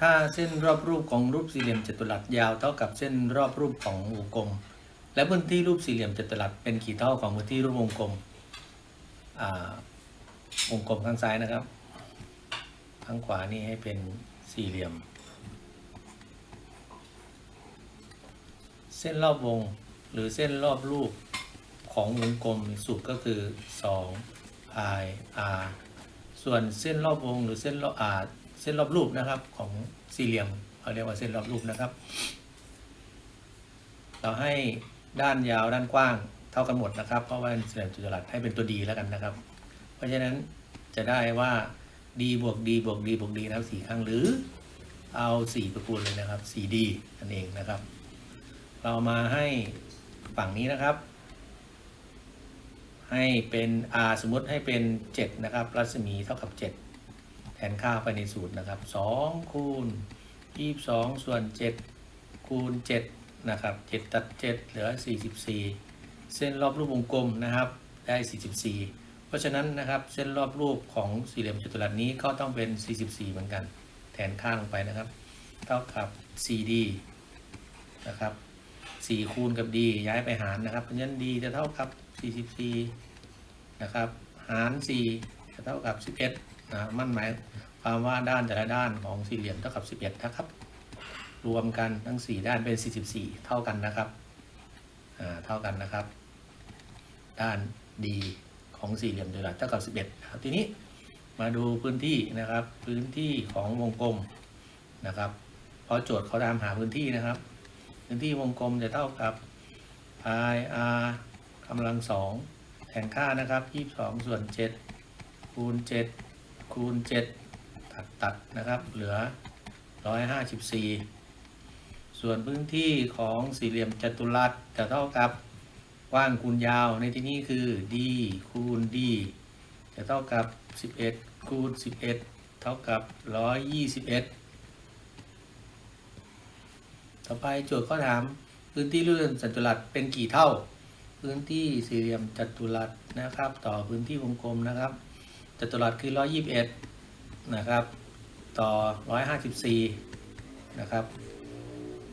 ถ้าเส้นรอบรูปของรูปสี่เหลี่ยมจัตุรัสยาวเท่ากับเส้นรอบรูปของวงกลม และพื้นที่รูปสี่เหลี่ยมจัตุรัสเป็นกี่เท่าของพื้นที่รูปวงกลมวงกลมข้างซ้ายนะครับ ข้างขวานี่ให้เป็นสี่เหลี่ยม เส้นรอบวงหรือเส้นรอบรูปของวงกลมสูตรก็คือ2 i r ส่วนเส้นรอบวงหรือเส้นรอบอา เส้นรอบรูปนะครับของสี่เหลี่ยมเขาเรียกว่าเส้นรอบรูปนะครับ เราให้ด้านยาวด้านกว้างเท่ากันหมดนะครับ เพราะว่าเส้นจัตุรัสให้เป็นตัวดีแล้วกันนะครับ เพราะฉะนั้นจะได้ว่า d บวก d บวก d บวก d นะครับสี่ครั้งหรือเอา4ประคูณเลยนะครับ 4d นั่นเองนะครับ เรามาให้ฝั่งนี้นะครับ ให้เป็น r สมมติให้เป็น 7 นะครับ รัศมีเท่ากับ 7 แทนค่าไปในสูตรนะครับ2คูณ22 ส่วน 7 คูณ 7 นะครับ 7 ตัด 7 เหลือ 44 เส้นรอบรูปวงกลมนะครับ ได้ 44 เพราะฉะนั้นนะครับ เส้นรอบรูปของสี่เหลี่ยมจัตุรัสนี้ก็ต้องเป็น 44 เหมือนกัน แทนค่าลงไปนะครับ เท่ากับ CD นะครับ 4 คูณกับ d ย้ายไปหารนะครับ เพราะฉะนั้น d จะเท่ากับ 44 นะครับ หาร 4 จะเท่ากับ 11 นะมั่นหมายความว่าด้านแต่ละด้านของสี่เหลี่ยมเท่ากับ 11 นะครับ รวมกันทั้ง 4 ด้านเป็น 44 เท่ากันนะครับเท่ากันนะครับ ด้าน d ของสี่เหลี่ยมจัตุรัสเท่ากับ 11นะครับทีนี้มาดูพื้นที่นะครับ พื้นที่ของวงกลมนะครับเพราะโจทย์เขาตามหาพื้นที่นะครับ พื้นที่วงกลมจะเท่ากับ pi r กำลังสองแทนค่านะครับ 22 ส่วน 7 คูณ 7 คูณ7ตัดตัดนะครับเหลือ154ส่วนพื้นที่ของสี่เหลี่ยมจัตุรัสจะเท่ากับกว้างคูณยาวในที่นี้คือ d คูณ d จะเท่ากับ 11 คูณ 11 เท่ากับ 121 ต่อไปโจทย์ข้อถามพื้นที่รูปจัตุรัสเป็นกี่เท่า พื้นที่สี่เหลี่ยมจัตุรัสนะครับ ต่อพื้นที่วงกลมนะครับ จัตุรัสคือ 121 นะครับ ต่อ 154 นะครับ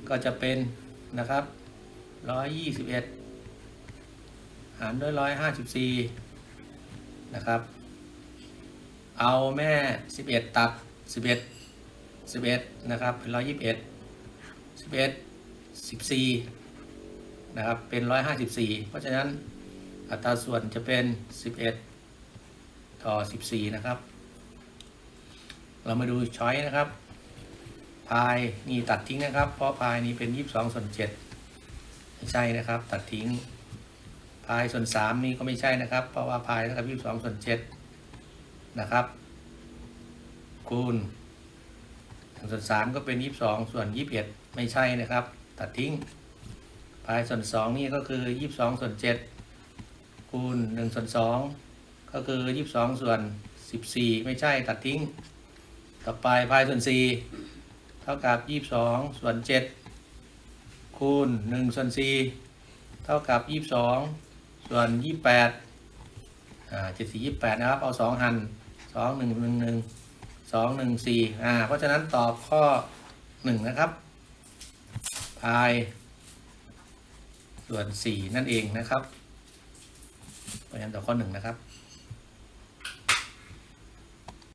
ก็จะเป็นนะครับ 121 หารด้วย 154 นะครับ เอาแม่ 11 ตัด 11 11 นะครับ เป็น 121 11 14 นะครับ เป็น 154 เพราะฉะนั้นอัตราส่วนจะเป็น 11 ต่อ 14 นะครับ เรามาดูช้อยนะครับ พายนี่ตัดทิ้งนะครับ เพราะพายนี้เป็น 22 ส่วน7ไม่ใช่นะครับ ตัดทิ้ง พายส่วน 3 นี่ก็ไม่ใช่นะครับ เพราะว่าพายเท่ากับ22 ส่วน7นะครับ คูณ1ส่วน3ก็เป็น 22 ส่วน 21 ไม่ใช่นะครับ ตัดทิ้ง พายส่วน 2 นี่ก็คือ 22 ส่วน7คูณ1ส่วน2 ก็คือ 22 ส่วน 14 ไม่ใช่ตัดทิ้ง ต่อไปพายส่วน 4 เท่ากับ 22 ส่วน 7 คูณ 1 ส่วน 4 เท่ากับ 22 ส่วน 28อ่า74 28 นะครับ เอา 2 หัน 2 1 1 1สองหนึ่งสี่อ่าเพราะฉะนั้นตอบข้อหนึ่งนะครับพายส่วนสี่นั่นเองนะครับเพราะฉะนั้นตอบข้อหนึ่งนะครับ